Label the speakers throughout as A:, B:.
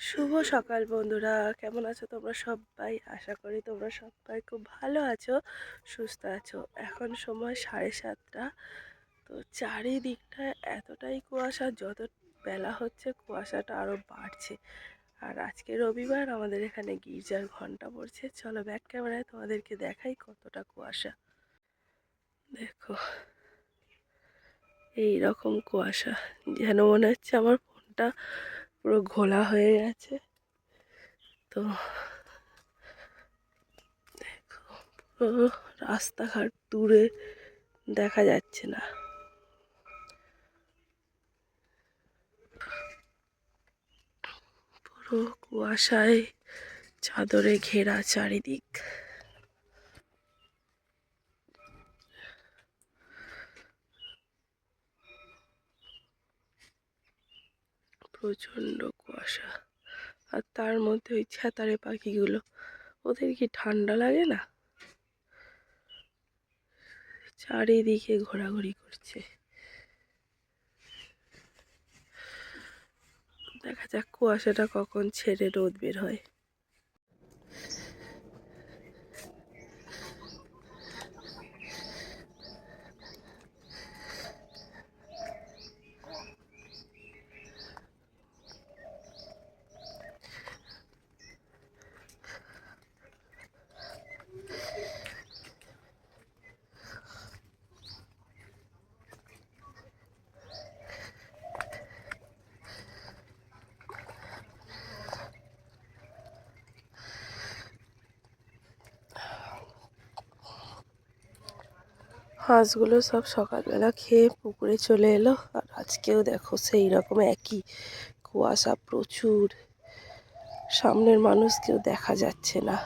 A: শুভ সকাল বন্ধুরা। কেমন আছো তোমরা সবাই? আশা করি তোমরা সবাই খুব ভালো আছো, সুস্থ আছো। এখন সময় সাড়ে সাতটা। তো চারিদিকটা এতটাই কুয়াশা, যত বেলা হচ্ছে কুয়াশাটা আরও বাড়ছে। আর আজকে রবিবার, আমাদের এখানে গির্জার ঘণ্টা পড়ছে। চলো ব্যাক ক্যামেরায় তোমাদেরকে দেখাই কতটা কুয়াশা। দেখো এই রকম কুয়াশা। যেন মনে হচ্ছে আমার ফোনটা পুরো ঘোলা হয়ে গেছে। তো দেখো, পুরো রাস্তাঘাট দূরে দেখা যাচ্ছে না। পুরো কুয়াশায় চাদরে ঘেরা চারিদিক। প্রচণ্ড কুয়াশা। আর তার মধ্যে ওই ছাতারে পাখিগুলো, ওদের কি ঠান্ডা লাগে না? চারিদিকে ঘোরাঘুরি করছে। দেখা যাক কুয়াশাটা কখন ছেড়ে রোদ বের হয়। হাঁসগুলো সব সকালবেলা খেয়ে পুকুরে চলে এলো। আর আজকেও দেখো সেই রকম একই কুয়াশা প্রচুর। সামনের মানুষ কেউ দেখা যাচ্ছে না।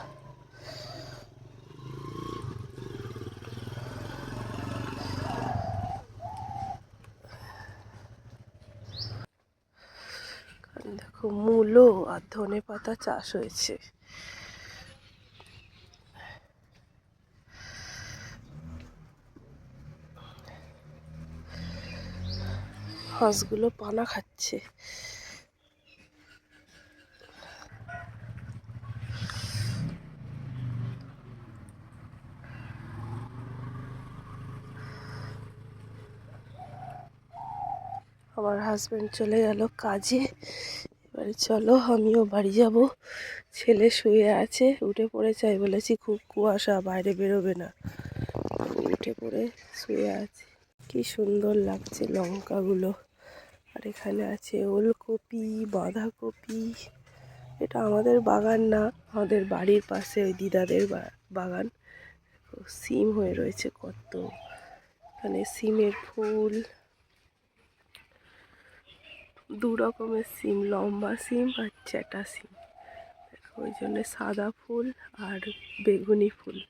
A: দেখো মূলো আর ধনে পাতা চাষ হয়েছে। হাঁসগুলো পানা খাচ্ছে। আমার হাজব্যান্ড চলে গেল কাজে। এবারে চলো, আমিও বাড়ি যাব। ছেলে শুয়ে আছে, উঠে পড়ে চাই বলেছি, খুব কুয়াশা, বাইরে বেরোবে না। উঠে পড়ে শুয়ে আছে। কি সুন্দর লাগছে লঙ্কাগুলো। আর এখানে আছে ওলকপি, বাঁধাকপি। এটা আমাদের বাগান না, আমাদের বাড়ির পাশে ওই দিদাদের বাগান। সিম হয়ে রয়েছে কত। এখানে সিমের ফুল। দু রকমের সিম, লম্বা সিম আর চ্যাটা সিম। ওই জন্য সাদা ফুল আর বেগুনি ফুল।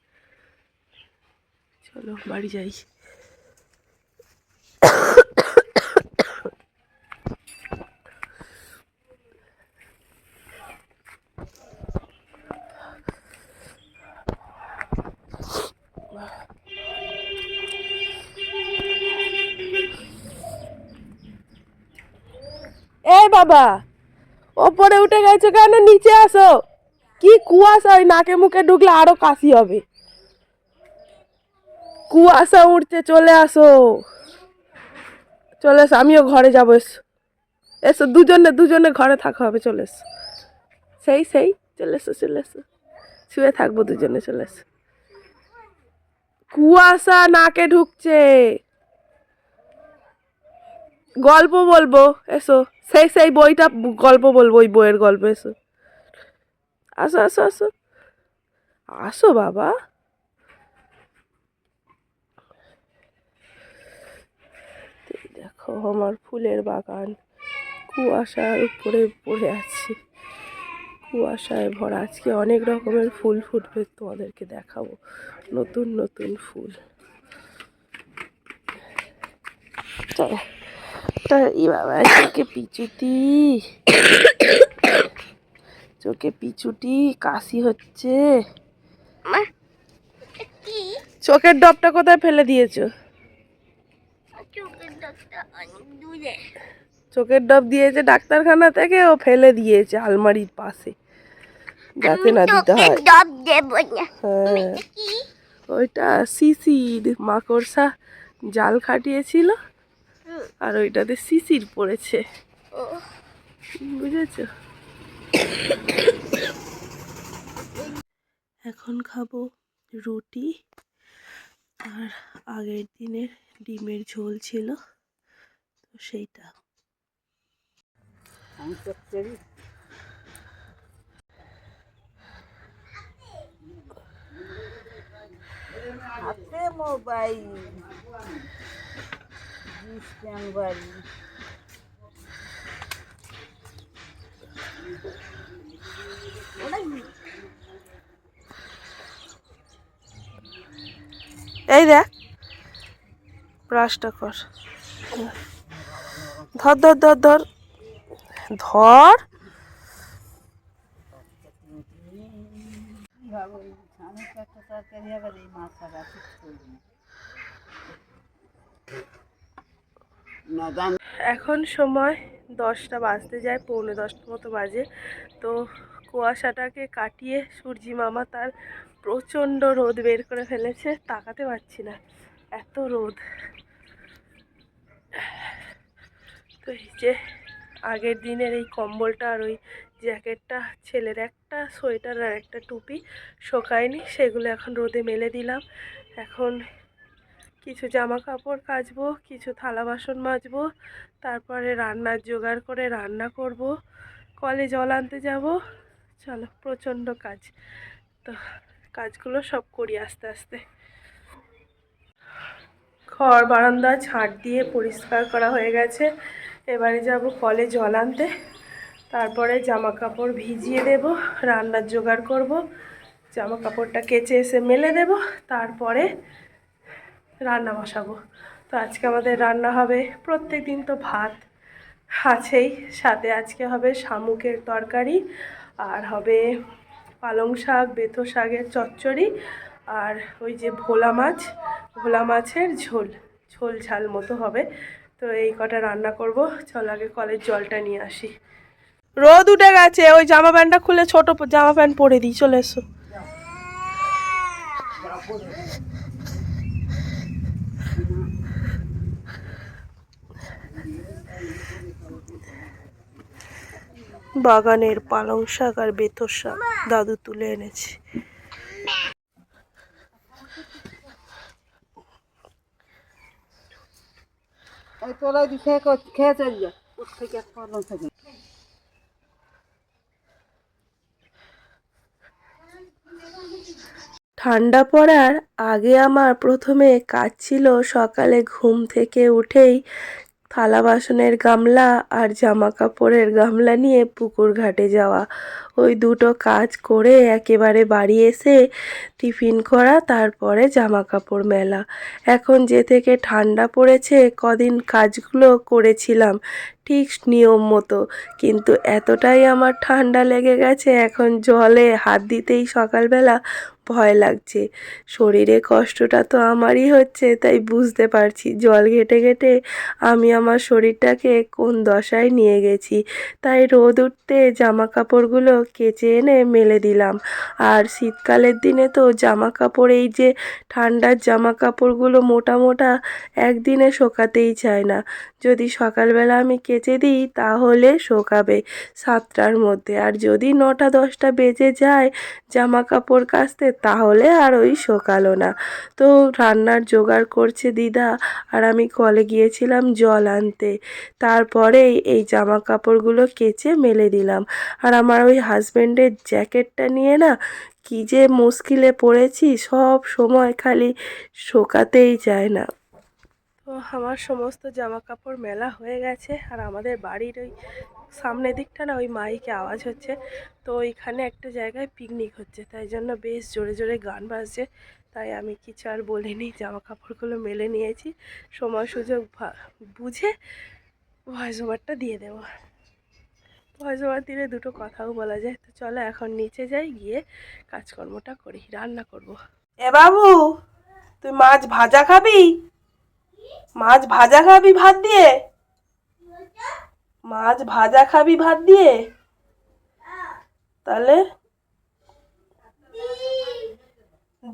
A: চলো, বাড়ি যাই। এই বাবা ওপরে উঠে গেছো কেন নিচে আসো কি কুয়াশা ওই নাকে মুখে ঢুকলে আরও কাশি হবে কুয়াশা উঠছে চলে আসো চলে এসো, আমিও ঘরে যাব, এসো। এসো, দুজনে দুজনে ঘরে থাকা হবে, চলে এসো। সেই সেই, চলে এসো চলে এসো। শুয়ে থাকব, দুজনে চলে এসো। কুয়াশা নাকে ঢুকছে। গল্প বলব, এসো। সেই সেই বইটা গল্প বলব, ওই বইয়ের গল্প, এসো। আসো আসো আসো। আসো, বাবা এই দেখো আমার ফুলের বাগান। কুয়াশার উপরে পড়ে আছে। কুয়াশায় ভরা আজকে অনেক রকমের ফুল ফুটবে তোমাদেরকে দেখাবো। নতুন নতুন ফুল। চলো। ই বাবা চোখে পিচুতি চোখে পিচুটি কাশি হচ্ছে। চোখের ডবটা কোথায় ফেলে দিয়েছ?
B: চোখের
A: ডব দিয়েছে ডাক্তারখানা থেকে ও ফেলে দিয়েছে আলমারির পাশে। যাতে না দিতে হয়। হ্যাঁ। ওইটা শিশির মাকড়সা জাল খাটিয়েছিল আর ওইটাতে শিশির পড়েছে। বুঝেছ? এখন খাব রুটি আর আগের দিনের ডিমের ঝোল ছিল। সেইটা।
C: হাতে মোবাইল। স্ট্যান্ড বাড়ি।
A: এই দেখ ব্রাশটা কর। ধর ধর ধর ধর। ধর। এখন সময় দশটা বাজতে যায়, পৌনে দশটা মতো বাজে। তো কুয়াশাটাকে কাটিয়ে সূর্যি মামা তার প্রচণ্ড রোদ বের করে ফেলেছে, তাকাতে পারছি না। এত রোদ। তো এই যে আগের দিনের এই কম্বলটা আর ওই জ্যাকেটটা, ছেলের একটা সোয়েটার আর একটা টুপি, শোকায়নি, সেগুলো এখন রোদে মেলে দিলাম। এখন কিছু জামা কাপড় কাচবো, কিছু থালা বাসন মাজবো, তারপরে রান্নার জোগাড় করে রান্না করব। কলে জল আনতে যাব। চলো, প্রচণ্ড কাজ। তো কাজগুলো সব করি আস্তে আস্তে। ঘর বারান্দা ঝাঁট দিয়ে পরিষ্কার করা হয়ে গেছে। এবারে যাব কলে জল আনতে। তারপরে জামা কাপড় ভিজিয়ে দেব, রান্নার জোগাড় করব জামা কাপড়টা কেচে এসে মেলে দেব, তারপরে রান্না বসাবো। তো আজকে আমাদের রান্না হবে প্রত্যেক দিন তো ভাত আছেই, সাথে আজকে হবে শামুকের তরকারি, আর হবে পালং শাক বেথো শাকের চচ্চড়ি, আর ওই যে ভোলা মাছ, ভোলা মাছের ঝোল ঝোল ঝাল মতো হবে। তো এই কটা রান্না করব। চল আগে কলের জলটা নিয়ে আসি। রোদ উঠে গেছে, ওই জামা প্যান্টটা খুলে ছোট জামা প্যান্ট পরে দিই, চলে এসো। বাগানের পালং শাক আর বেতর শাক দাদু তুলে এনেছে। ঠান্ডা পড়ার আগে আমার প্রথমে কাজ ছিল সকালে ঘুম থেকে উঠেই থালা বাসনের গামলা আর জামা কাপড়ের গামলা নিয়ে পুকুর ঘাটে যাওয়া। ওই দুটো কাজ করে একেবারে বাড়ি এসে টিফিন করা, তারপরে জামা কাপড় মেলা। এখন যে থেকে ঠান্ডা পড়েছে, কদিন কাজগুলো করেছিলাম, ঠিক নিয়ম মতো। কিন্তু এতটাই আমার ঠান্ডা লেগে গেছে, এখন জলে হাত দিতেই সকালবেলা ভয় লাগছে। শরীরে কষ্টটা তো আমারই হচ্ছে, তাই বুঝতে পারছি। জল ঘেটে ঘেটে আমি আমার শরীরটাকে কোন দশায় নিয়ে গেছি। তাই রোদ উঠতে জামা কাপড়গুলো কেচে এনে মেলে দিলাম। আর শীতকালের দিনে তো জামা কাপড় এই যে ঠান্ডার জামা কাপড়গুলো মোটা মোটা একদিনে শোকাতেই চায় না। যদি সকালবেলা আমি কেচে দিই, তাহলে শোকাবে সাতটার মধ্যে। আর যদি নটা দশটা বেজে যায় জামা কাপড় কাচতে তাহলে আর ওই শোকালো না। তো রান্নার জোগাড় করছে দিদা, আর আমি কলে গিয়েছিলাম জল আনতে। তারপরেই এই জামা কাপড়গুলো কেচে মেলে দিলাম। আর আমার ওই হাজব্যান্ডের জ্যাকেটটা নিয়ে না কি যে মুশকিলে পড়েছি, সব সময় খালি শোকাতেই চায় না। তো আমার সমস্ত জামা কাপড় মেলা হয়ে গেছে, আর আমাদের বাড়ির ওই সামনের দিকটা না ওই মাইকে আওয়াজ হচ্ছে। তো ওইখানে একটা জায়গায় পিকনিক হচ্ছে, তাই জন্য বেশ জোরে জোরে গান বাজছে। তাই আমি কিছু আর বলিনি জামা কাপড়গুলো মেলে নিয়েছি। সময় সুযোগ বুঝে ভয়েস ওভারটা দিয়ে দেবো। ভয়েস ওভার দিলে দুটো কথাও বলা যায়। তো চলো এখন নিচে যাই, গিয়ে কাজকর্মটা করি, রান্না করব। এ বাবু, তুই মাছ ভাজা খাবি? মাছ ভাজা খাবি ভাত দিয়ে? মাছ ভাজা খাবি ভাত দিয়ে? তাহলে?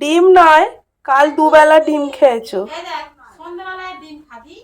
A: ডিম নয়, কাল দুবেলা ডিম খেয়েছো।
C: সন্ধ্যাবেলায় ডিম খাবি।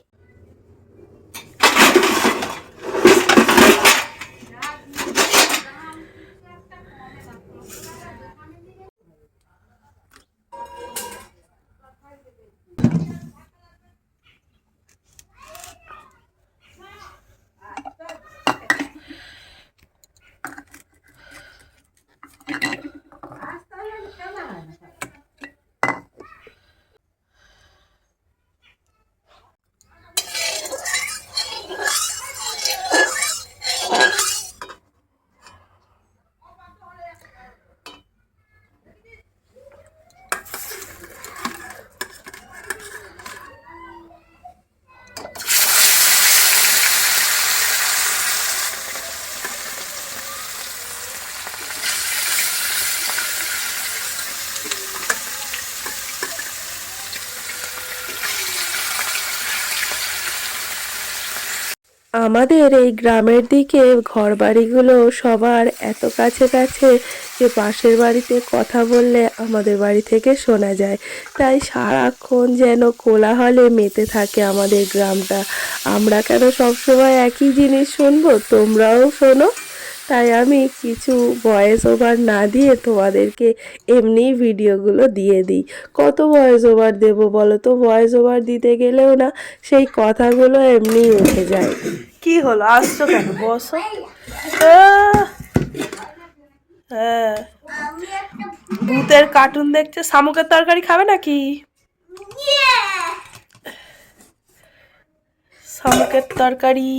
A: আমাদের এই গ্রামের দিকে ঘরবাড়িগুলো সবার এত কাছে কাছে যে পাশের বাড়িতে কথা বললে আমাদের বাড়ি থেকে শোনা যায়। তাই সারাক্ষণ যেন কোলাহলে মেতে থাকে আমাদের গ্রামটা। আমরা কেন সবসময় একই জিনিস শুনব? তোমরাও শোনো। তাই আমি কিছু ভয়েস ওভার না দিয়ে তোমাদেরকে এমনি ভিডিওগুলো দিয়ে দিই। কত ভয়েস ওভার দেবো বলো তো? ভয়েস ওভার দিতে গেলেও না, সেই কথাগুলো এমনি উঠে যায়। কি হলো? আসছো কেন? বসো। হ্যাঁ। ভূতের কার্টুন দেখছে। শামুকের তরকারি খাবে নাকি? শামুকের তরকারি।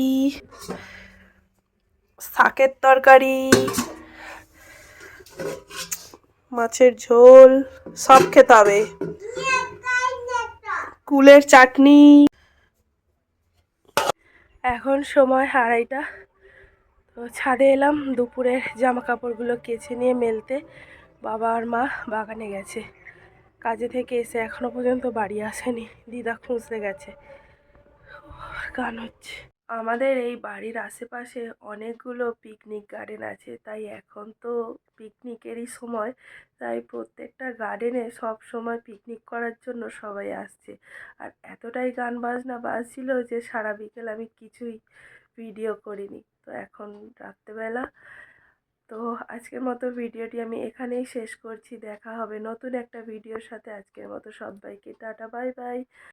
A: শাকের তরকারি। মাছের ঝোল। সব খেতে হবে। কুলের চাটনি। এখন সময় হারাইটা তো ছাদে এলাম, দুপুরের জামা কাপড়গুলো কেচে নিয়ে মেলতে বাবা আর মা বাগানে গেছে। কাজে থেকে এসে এখনও পর্যন্ত বাড়ি আসেনি, দিদা খুঁজতে গেছে। গান হচ্ছে। আমাদের এই বাড়ির আশেপাশে অনেকগুলো পিকনিক গার্ডেন আছে। তাই এখন তো পিকনিকেরই সময়। তাই প্রত্যেকটা গার্ডেনে সব সময় পিকনিক করার জন্য সবাই আসছে। আর এতটাই গান বাজনা বাজছিল যে সারা বিকেল আমি কিছুই ভিডিও করিনি। তো এখন রাত্রেবেলা। তো আজকের মতো ভিডিওটি আমি এখানেই শেষ করছি। দেখা হবে নতুন একটা ভিডিওর সাথে। আজকের মতো সবাইকে টাটা, বাই বাই।